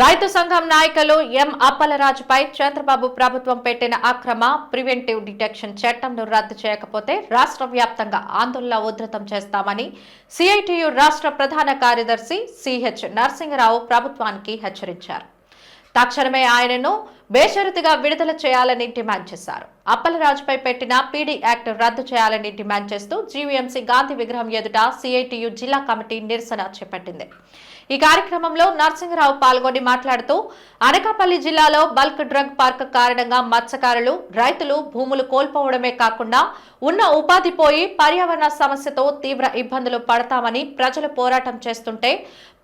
రైతు సంఘం నాయకులు ఎం అప్పలరాజుపై చంద్రబాబు ప్రభుత్వం పెట్టిన అక్రమ ప్రివెంటివ్ డిటెక్షన్ చట్టంను రద్దు చేయకపోతే రాష్ట్ర వ్యాప్తంగా ఆందోళన ఉధృతం చేస్తామని సిఐటియు రాష్ట్ర ప్రధాన కార్యదర్శి సిహెచ్ నరసింహరావు ప్రభుత్వానికి హెచ్చరించారు. తక్షణమే ఆయనను బేషరతుగా విడుదల చేయాలని డిమాండ్ చేశారు. అప్పలరాజుపై పెట్టిన పీడీ యాక్ట్ రద్దు చేయాలని డిమాండ్ చేస్తూ జీవీఎంసీ గాంధీ విగ్రహం ఎదుట సిఐటియు జిల్లా కమిటీ నిరసన చేపట్టింది. ఈ కార్యక్రమంలో నరసింహరావు పాల్గొని మాట్లాడుతూ అనకాపల్లి జిల్లాలో బల్క్ డ్రగ్ పార్క్ కారణంగా మత్స్యకారులు రైతులు భూములు కోల్పోవడమే కాకుండా ఉన్న ఉపాధి పోయి పర్యావరణ సమస్యతో తీవ్ర ఇబ్బందులు పడతామని ప్రజలు పోరాటం చేస్తుంటే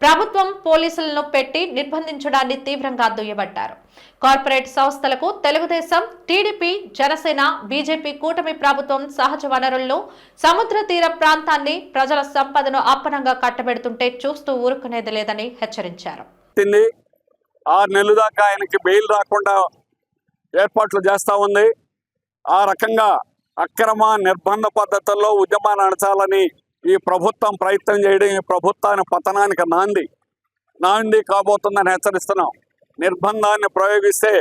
ప్రభుత్వం పోలీసులను పెట్టి నిర్బంధించడాన్ని తీవ్రంగా దుయ్యబట్టారు. కార్పొరేట్ సంస్థలకు తెలుగుదేశం టీడీపీ జనసేన బీజేపీ కూటమి ప్రభుత్వం సహజ వనరుల్లో సముద్ర తీర ప్రాంతాన్ని ప్రజల సంపదను అప్పనంగా కట్టబెడుతుంటే చూస్తూ ఊరుకునేది లేదని హెచ్చరించారు. ఆరు నెలలు దాకా ఆయనకి బెయిల్ రాకుండా ఏర్పాట్లు చేస్తూ ఉంది. ఆ రకంగా అక్రమ నిర్బంధ పద్ధతుల్లో ఉద్యమాన్ని నడచాలని ఈ ప్రభుత్వం ప్రయత్నం చేయడం ఈ ప్రభుత్వాన్ని పతనానికి నాంది. నాంది కాబోతుందని హెచ్చరిస్తున్నాం. నిర్బంధాన్ని ప్రయోగిస్తే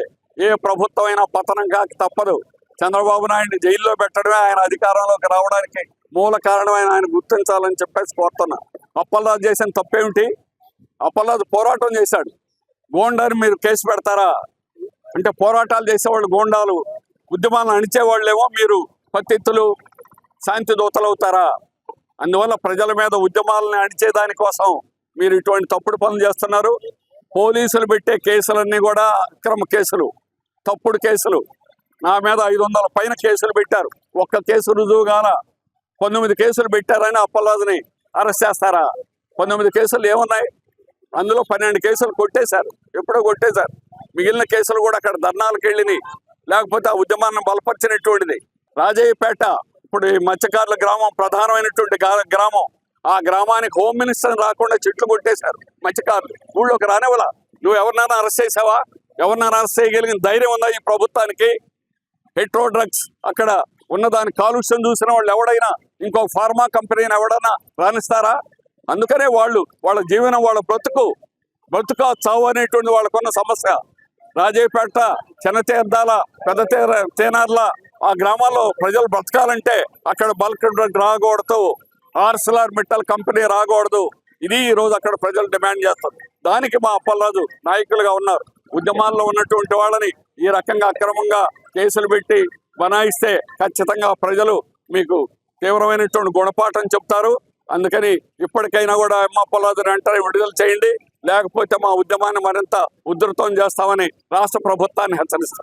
ఏ ప్రభుత్వమైనా పతనం కాక తప్పదు. చంద్రబాబు నాయుడిని జైల్లో పెట్టడమే ఆయన అధికారంలోకి రావడానికి మూల కారణమైన ఆయన గుర్తించాలని చెప్పేసి కోరుతున్నా. అప్పలరాజు చేసిన తప్పేమిటి? అప్పలరాజు పోరాటం చేశాడు. గోండాని మీరు కేసు పెడతారా? అంటే పోరాటాలు చేసేవాళ్ళు గోండాలు ఉద్యమాలను అణిచేవాళ్ళేమో మీరు పత్తిత్తులు శాంతి దూతలు అవుతారా? అందువల్ల ప్రజల మీద ఉద్యమాలను అణిచేదానికోసం మీరు ఇటువంటి తప్పుడు పనులు చేస్తున్నారు. పోలీసులు పెట్టే కేసులన్నీ కూడా అక్రమ కేసులు తప్పుడు కేసులు. నా మీద ఐదు వందల పైన కేసులు పెట్టారు. ఒక్క కేసు రుజువు కాల పంతొమ్మిది కేసులు పెట్టారని అప్పలాజుని అరెస్ట్ చేస్తారా? పంతొమ్మిది కేసులు ఏమున్నాయి? అందులో పన్నెండు కేసులు కొట్టేశారు. ఎప్పుడో కొట్టేశారు. మిగిలిన కేసులు కూడా అక్కడ ధర్నాలకు వెళ్ళినాయి. లేకపోతే ఆ ఉద్యమాన్ని బలపరిచినటువంటిది. రాజయ్యపేట ఇప్పుడు ఈ మత్స్యకారుల గ్రామం ప్రధానమైనటువంటి గ్రామం. ఆ గ్రామానికి హోమ్ మినిస్టర్ రాకుండా చెట్లు కొట్టేశారు మత్స్యకారులు. ఊళ్ళోకి రానివ్వలా. నువ్వు ఎవరినైనా అరెస్ట్ చేసావా? ఎవరినైనా అరెస్ట్ చేయగలిగిన ధైర్యం ఉందా ఈ ప్రభుత్వానికి? హెట్రో డ్రగ్స్ అక్కడ ఉన్నదాని కాలుష్యం చూసిన వాళ్ళు ఎవడైనా? ఇంకో ఫార్మా కంపెనీని ఎవడైనా రాణిస్తారా? అందుకనే వాళ్ళు వాళ్ళ జీవనం వాళ్ళ బ్రతుకు బ్రతుక చావు అనేటువంటి వాళ్ళకున్న సమస్య. రాజేపేట చిన్నతీర్థాల పెద్ద తీర తేనార్ల ఆ గ్రామాల్లో ప్రజలు బ్రతకాలంటే అక్కడ బల్క్ డ్రగ్ రాకూడదు ఆర్సెలార్ మిట్టల్ కంపెనీ రాకూడదు. ఇది ఈ రోజు అక్కడ ప్రజలు డిమాండ్ చేస్తారు. దానికి మా అప్పలరాజు నాయకులుగా ఉన్నారు. ఉద్యమాల్లో ఉన్నటువంటి వాళ్ళని ఈ రకంగా అక్రమంగా కేసులు పెట్టి బనాయిస్తే ఖచ్చితంగా ప్రజలు మీకు తీవ్రమైనటువంటి గుణపాఠం చెప్తారు. అందుకని ఇప్పటికైనా కూడా ఎమ్మ అప్పలరాజుని వెంటనే విడుదల చేయండి. లేకపోతే మా ఉద్యమాన్ని మరింత ఉధృతం చేస్తామని రాష్ట్ర ప్రభుత్వాన్ని హెచ్చరిస్తారు